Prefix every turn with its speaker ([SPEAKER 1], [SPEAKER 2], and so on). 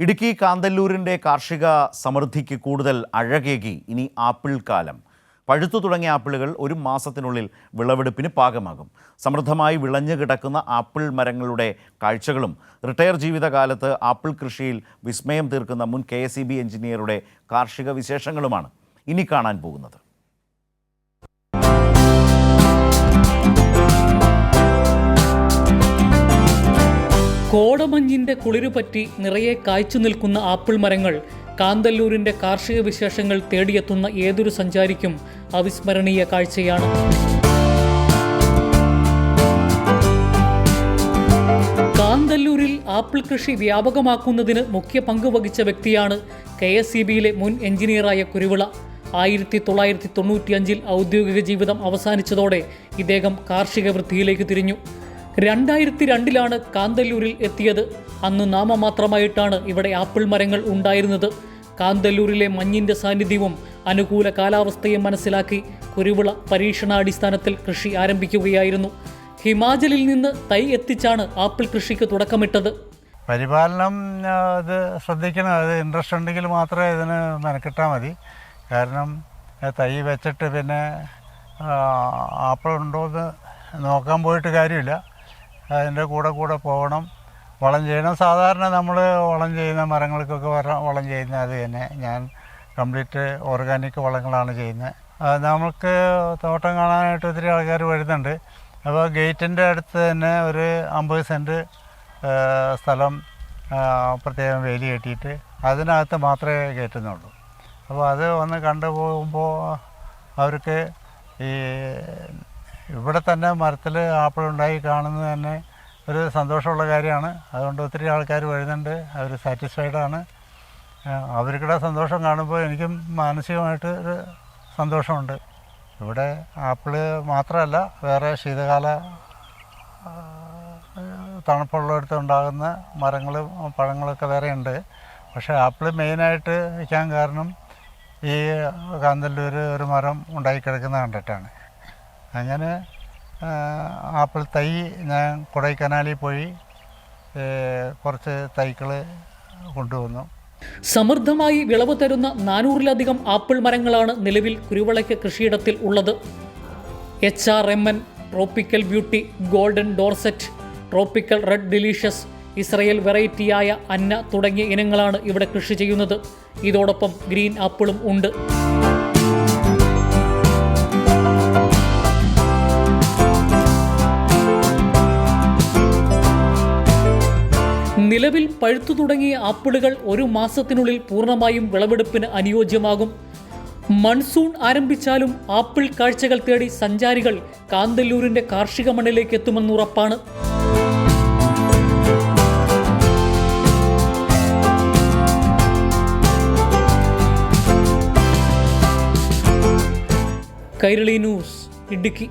[SPEAKER 1] ഇടുക്കി കാന്തല്ലൂരിന്റെ കാർഷിക സമൃദ്ധിക്ക് കൂടുതൽ അഴകേകി ഇനി ആപ്പിൾ കാലം. പഴുത്തു തുടങ്ങിയ ആപ്പിളുകൾ ഒരു മാസത്തിനുള്ളിൽ വിളവെടുപ്പിന് പാകമാകും. സമൃദ്ധമായി വിളഞ്ഞു കിടക്കുന്ന ആപ്പിൾ മരങ്ങളുടെ കാഴ്ചകളും റിട്ടയർ ജീവിതകാലത്ത് ആപ്പിൾ കൃഷിയിൽ വിസ്മയം തീർക്കുന്ന മുൻ കെ എസ് എഞ്ചിനീയറുടെ കാർഷിക വിശേഷങ്ങളുമാണ് ഇനി കാണാൻ പോകുന്നത്.
[SPEAKER 2] കോടമഞ്ഞിന്റെ കുളിരുപറ്റി നിറയെ കായ്ച്ചു നിൽക്കുന്ന ആപ്പിൾ മരങ്ങൾ കാന്തല്ലൂരിന്റെ കാർഷിക വിശേഷങ്ങൾ തേടിയെത്തുന്ന ഏതൊരു സഞ്ചാരിക്കും അവിസ്മരണീയ കാഴ്ചയാണ്. കാന്തല്ലൂരിൽ ആപ്പിൾ കൃഷി വ്യാപകമാക്കുന്നതിന് മുഖ്യ പങ്ക് വഹിച്ച വ്യക്തിയാണ് കെ എസ് ബിയിലെ മുൻ എഞ്ചിനീയറായ കുരുവിള. ആയിരത്തി തൊള്ളായിരത്തി തൊണ്ണൂറ്റിയഞ്ചിൽ ഔദ്യോഗിക ജീവിതം അവസാനിച്ചതോടെ ഇദ്ദേഹം കാർഷിക വൃത്തിയിലേക്ക് തിരിഞ്ഞു. രണ്ടായിരത്തി രണ്ടിലാണ് കാന്തല്ലൂരിൽ എത്തിയത്. അന്ന് നാമമാത്രമായിട്ടാണ് ഇവിടെ ആപ്പിൾ മരങ്ങൾ ഉണ്ടായിരുന്നത്. കാന്തല്ലൂരിലെ മഞ്ഞിന്റെ സാന്നിധ്യവും അനുകൂല കാലാവസ്ഥയും മനസ്സിലാക്കി കുരുവിള പരീക്ഷണാടിസ്ഥാനത്തിൽ കൃഷി ആരംഭിക്കുകയായിരുന്നു. ഹിമാചലിൽ നിന്ന് തൈ എത്തിച്ചാണ് ആപ്പിൾ കൃഷിക്ക് തുടക്കമിട്ടത്.
[SPEAKER 3] പരിപാലനം അത് ശ്രദ്ധിക്കണം. അത് ഇൻട്രസ്റ്റ് ഉണ്ടെങ്കിൽ മാത്രമേ ഇതിന് മെനക്കെട്ടാൽ മതി. കാരണം തൈ വെച്ചിട്ട് പിന്നെ ആപ്പിൾ ഉണ്ടോ എന്ന് നോക്കാൻ പോയിട്ട് കാര്യമില്ല. അതിന്റെ കൂടെ കൂടെ പോകണം. വളം ചെയ്യണം സാധാരണ നമ്മൾ വളം ചെയ്യുന്ന മരങ്ങൾക്കൊക്കെ വളം ചെയ്യുന്ന അത് തന്നെ. ഞാൻ കംപ്ലീറ്റ് ഓർഗാനിക് വളങ്ങളാണ് ചെയ്യുന്നത്. നമുക്ക് തോട്ടം കാണാനായിട്ട് ഒത്തിരി ആൾക്കാർ വരുന്നുണ്ട്. അപ്പോൾ ഗേറ്റിന്റെ അടുത്ത് തന്നെ ഒരു അമ്പത് സെന്റ് സ്ഥലം പ്രത്യേകം വേലി കെട്ടിയിട്ട് അതിനകത്ത് മാത്രമേ കയറ്റുന്നുള്ളൂ. അപ്പോൾ അത് വന്ന് കണ്ടു പോകുമ്പോൾ അവർക്ക് ഈ ഇവിടെ തന്നെ മരത്തിൽ ആപ്പിൾ ഉണ്ടായി കാണുന്നത് തന്നെ ഒരു സന്തോഷമുള്ള കാര്യമാണ്. അതുകൊണ്ട് ഒത്തിരി ആൾക്കാർ വരുന്നുണ്ട്. അവർ സാറ്റിസ്ഫൈഡ് ആണ്. അവർക്കിടെ സന്തോഷം കാണുമ്പോൾ എനിക്കും മാനസികമായിട്ട് ഒരു സന്തോഷമുണ്ട്. ഇവിടെ ആപ്പിൾ മാത്രമല്ല വേറെ ശീതകാല തണുപ്പുള്ളിടത്ത് ഉണ്ടാകുന്ന മരങ്ങളും പഴങ്ങളൊക്കെ വേറെ ഉണ്ട്. പക്ഷേ ആപ്പിൾ മെയിനായിട്ട് വയ്ക്കാൻ കാരണം ഈ കാന്തല്ലൂർ ഒരു മരം ഉണ്ടായി കിടക്കുന്ന കണ്ടിട്ടാണ്. അങ്ങനെ ആപ്പിൾ തൈ ഞാൻ കൊടൈക്കനാലിൽ പോയി കുറച്ച് തൈകൾ കൊണ്ടുവന്നു.
[SPEAKER 2] സമൃദ്ധമായി വിളവ് തരുന്ന നാനൂറിലധികം ആപ്പിൾ മരങ്ങളാണ് നിലവിൽ കുരുവിളയ്ക്ക് കൃഷിയിടത്തിൽ ഉള്ളത്. H R M N tropical beauty golden Dorset tropical red delicious Israel വെറൈറ്റിയായ Anna തുടങ്ങിയ ഇനങ്ങളാണ് ഇവിടെ കൃഷി ചെയ്യുന്നത്. ഇതോടൊപ്പം ഗ്രീൻ ആപ്പിളും ഉണ്ട്. നിലവിൽ പഴുത്തു തുടങ്ങിയ ആപ്പിളുകൾ ഒരു മാസത്തിനുള്ളിൽ പൂർണമായും വിളവെടുപ്പിന് അനുയോജ്യമാകും. മൺസൂൺ ആരംഭിച്ചാലും ആപ്പിൾ കാഴ്ചകൾ തേടി സഞ്ചാരികൾ കാന്തല്ലൂരിന്റെ കാർഷിക മണ്ണിലേക്ക് എത്തുമെന്നുറപ്പാണ് കൈരളി ന്യൂസ് ഇടുക്കി.